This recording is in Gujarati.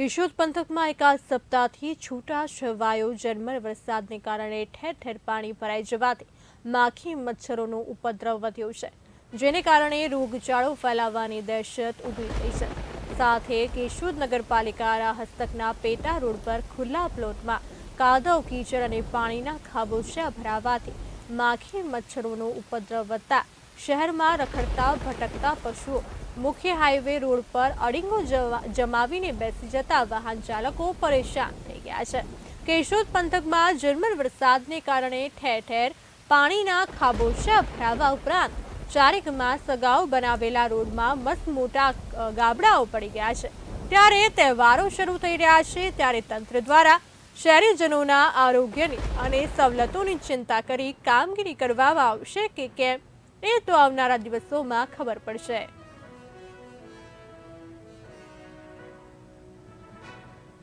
કેશોદ પંથકમાં એકાદ સપ્તાહથી છૂટા છવાયો ઝરમર વરસાદને કારણે ઠેર ઠેર પાણી ભરાઈ જવાથી માખી મચ્છરોનો ઉપદ્રવ વધ્યો છે, જેને કારણે રોગચાળો ફેલાવવાની દહેશત ઊભી થઈ છે. સાથે કેશોદ નગરપાલિકાના હસ્તકના પેટા રોડ પર ખુલ્લા પ્લોટમાં કાદવ, કીચડ અને પાણીના ખાબોચિયા ભરાવાથી માખી મચ્છરોનો ઉપદ્રવ વધતા શહેરમાં રખડતા, ભટકતા પશુઓ મુખ્ય હાઈવે રોડ પર અડીંગો જમાવીને બેસી જતા વાહન ચાલકો પરેશાન થઈ ગયા છે. કેશોદ પંથકમાં ઝરમર વરસાદને કારણે ઠેર ઠેર પાણીના ખાબોચિયા ભરાવા ઉપરાંત ચારેકમાં સગાઉ બનાવેલા રોડમાં મસ્ત મોટા ગાબડાઓ પડી ગયા છે. ત્યારે તહેવારો શરૂ થઈ રહ્યા છે, ત્યારે તંત્ર દ્વારા શહેરીજનોના આરોગ્યની અને સવલતોની ચિંતા કરી કામગીરી કરવામાં આવશે કે કેમ? એ તો આવનારા દિવસોમાં ખબર પડશે.